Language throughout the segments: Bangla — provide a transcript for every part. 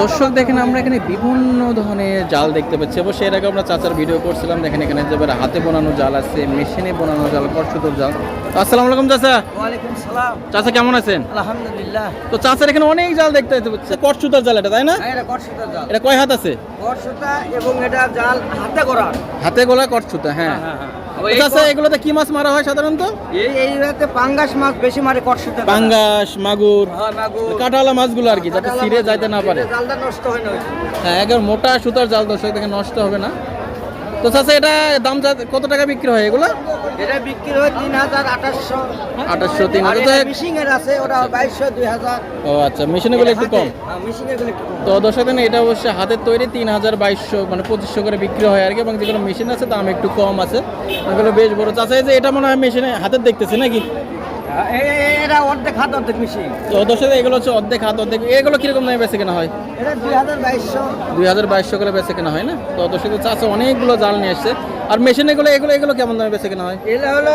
দর্শক দেখেন আমরা এখানে বিভিন্ন ধরনের জাল দেখতে পাচ্ছি। অবশ্যই এর আগে আমরা চাচার ভিডিও করছিলাম। দেখেন এখানে যে হাতে বোনানো জাল আছে মেশিনে বোনানো জাল করছুতোর জাল। আসসালামু আলাইকুম চাচা। ওয়ালাইকুম সালাম। চাচা কেমন আছেন? আলহামদুলিল্লাহ। তো চাচার এখানে অনেক জাল দেখতে পাচ্ছি। করছুতোর জাল এটা তাই না? হ্যাঁ, এটা কটসুতা জাল। এটা কয় হাত আছে? কটসুতা এবং এটা জাল হাতে করা হাতে গোলা করছুতা হ্যাঁ। তো চাচা এগুলোতে কি মাছ মারা হয় সাধারণত? এই এই রাতে পাঙ্গাস মাছ বেশি মারে কটসুতা পাঙ্গাস মাগুর হ্যাঁ মাগুর। কাটালা মাছগুলো আর কি যাতে ছিঁড়ে যাইতে না পারে। জালটা নষ্ট হয় না হ্যাঁ একবার মোটা সুতার জাল দর্শক থেকে নষ্ট হবে না। তো চাচা এটা দাম কত টাকা বিক্রি হয় এগুলো? এটা বিক্রি হয় তিন হাজার আঠাশশো। আঠাশশো তিন হাজার। আছে ওটা বাইশশো দুই হাজার। ও আচ্ছা মেশিনে গুলো একটু কম। একটু তো দর্শক এটা অবশ্যই হাতের তৈরি তিন হাজার বাইশশো মানে পঁচিশশো করে বিক্রি হয় আর কি এবং যেগুলো মেশিন আছে দাম একটু কম আছে। এগুলো বেশ বড়। চাচা এই যে এটা মনে হয় মেশিনে হাতের দেখতেছি নাকি? এটা অর্ধেক হাত অর্ধেক বেশি। তো দর্শক এগুলো হচ্ছে অর্ধেক হাত অর্ধেক। এগুলো কীরকম দামে বেচে কেনা হয়? এটা দুই হাজার বাইশশো। দুই হাজার বাইশশো করে বেচে কেনা হয় না? তো দর্শক চাচা অনেকগুলো জাল নিয়ে এসছে। আর মেশিন এগুলো এগুলো এগুলো কেমন দামে বেচে কেনা হয়? এলা হলো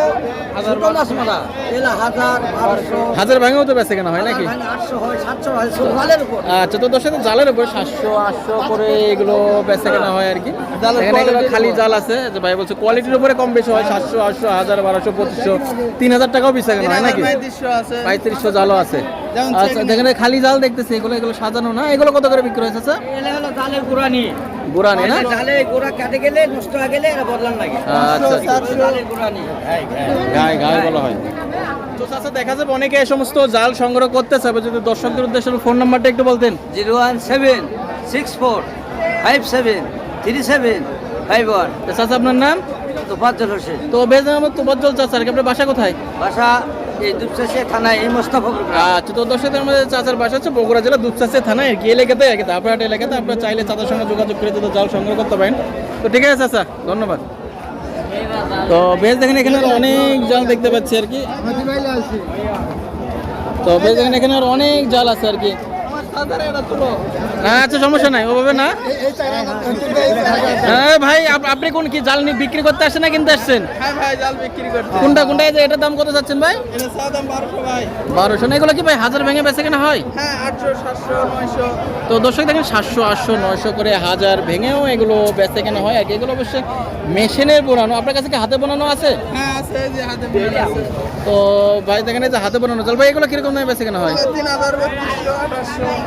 ছোট মাছ মারা। এলা হাজার হাজার ভাঙেও তো বেচে কেনা হয় নাকি? হয় হয় আচ্ছা তো দর্শক জালের উপর সাতশো আটশো করে এগুলো বেচা কেনা হয় আর কি। এগুলো খালি জাল আছে যে ভাই বলছে কোয়ালিটির উপরে কম বেশি হয় সাতশো আটশো হাজার বারোশো পঁচিশশো তিন হাজার টাকাও বেচা কেনা হয় নাকি? আছে। পঁয়ত্রিশশো জালও আছে। আচ্ছা এখানে খালি জাল দেখতেছি এগুলো এগুলো সাজানো না? এগুলো কত করে বিক্রি হয়েছে স্যার এলা হলো জালের বুড়া নেই না? জালে গোড়া কাটে গেলে নষ্ট হয়ে গেলে এটা বদলান লাগে। আচ্ছা, আচ্ছা। জালের গুড়ানি গায়ে গায়ে বলা হয়। তো চাচা দেখা যাবে অনেকে এই সমস্ত জাল সংগ্রহ করতে চাবে যদি দর্শকদের উদ্দেশ্যে ফোন নাম্বারটা একটু বলতেন। Zero one seven six four five seven three seven five one. তো চাচা আপনার নাম? তোফাজ্জল হোসেন। তো বেজ চাচা আর কি আপনার বাসা কোথায়? বাসা এই দুপচাষিয়া থানায় এই মোস্তাফর আচ্ছা তো দর্শকদের আমাদের চাচার বাসা হচ্ছে জেলা দুপচাষে থানায় কি এলাকাতে? এলাকাতে। আপনারা চাইলে চাচার সঙ্গে যোগাযোগ করে তো জাল সংগ্রহ করতে পারেন। তো ঠিক আছে, চাচা, ধন্যবাদ। তো বেশ দেখেন, এখানে অনেক জাল দেখতে পাচ্ছি আর কি। তো বেশ দেখেন, এখানে অনেক জাল আছে আর কি। আচ্ছা সমস্যা নাই ওভাবে না? হ্যাঁ ভাই আপনি কোন কি জাল নিয়ে বিক্রি করতে আসছেন না কিনতে আসছেন? হ্যাঁ কোনটা কোনটা? এই যে এটার দাম কত যাচ্ছেন ভাই? বারোশো না? এগুলো কি ভাই হাজার ভেঙে বেচে কেনা হয়? হ্যাঁ তো দর্শক দেখেন সাতশো আটশো নয়শো করে হাজার ভেঙেও এগুলো বেচে কেনা হয়। আর কি। এগুলো অবশ্যই মেশিনের বোনানো। আপনার কাছে কি হাতে বোনানো আছে? হ্যাঁ তো ভাই দেখেন এই যে হাতে বোনানো। চল ভাই এগুলো কীরকম দামে বেচে কেনা হয়? তিন হাজার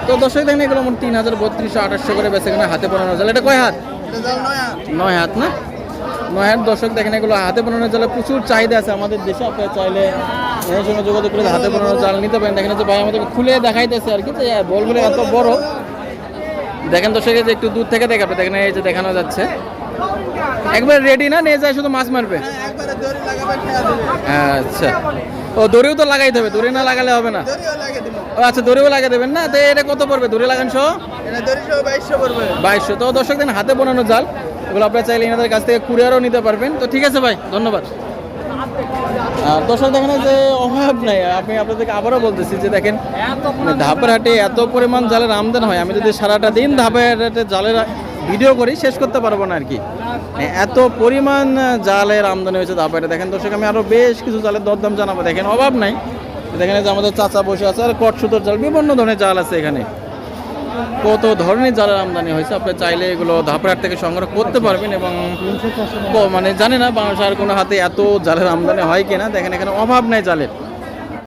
তো দর্শক দেখেন এগুলো মোট তিন হাজার বত্রিশশো আঠাশশো করে বেচে কেনা হাতে বানানো জল। এটা কয় হাত? নয় হাত। না? নয় হাত। দর্শক দেখেন এগুলো হাতে বানানো জালে প্রচুর চাহিদা আছে আমাদের দেশে। আপনারা চাইলে এর সঙ্গে যোগাযোগ করে হাতে বানানো জাল নিতে পারেন। দেখেন যে ভাই আমাদের খুলে দেখাইতেছে আর কি যে বলগুলো এত বড়। দেখেন দর্শক যে একটু দূর থেকে দেখে আপনি দেখেন এই যে দেখানো যাচ্ছে। একবার রেডি না? নিয়ে যায় শুধু মাছ মারবে? হ্যাঁ আচ্ছা। ও দড়িও তো লাগাইতে হবে দড়ি না লাগালে হবে না। ও আচ্ছা দড়িও লাগিয়ে দেবেন না? তো এটা কত পড়বে? দড়ি লাগান সহ? বাইশশো তো দর্শক দিন হাতে বানানো জাল। এগুলো আপনারা চাইলে এনাদের কাছ থেকে কুরিয়ারও নিতে পারবেন। তো ঠিক আছে ভাই ধন্যবাদ। দর্শক দেখেন যে অভাব নাই। আমি আপনাদেরকে আবারও বলতেছি যে দেখেন মানে ধাপের হাটে এত পরিমাণ জালের আমদানি হয়। আমি যদি সারাটা দিন ধাপের হাটে জালের ভিডিও করি, শেষ করতে পারব না আর কি। মানে এত পরিমাণ জালের আমদানি হয়েছে হাটে দেখেন দর্শক, আমি আরও বেশ কিছু জালের দরদাম জানাব। দেখেন, অভাব নাই। দেখেন যে আমাদের চাচা বসে আছে, আর কট সুতোর জাল, বিভিন্ন ধরনের জাল আছে এখানে। কত ধরনের জালের আমদানি হয়েছে, আপনি চাইলে এগুলো ধাপড়াট থেকে সংগ্রহ করতে পারবেন এবং মানে জানি না বাংলাদেশ আর কোনো হাতে এত জালের আমদানি হয় কিনা। দেখেন, এখানে অভাব নাই জালের।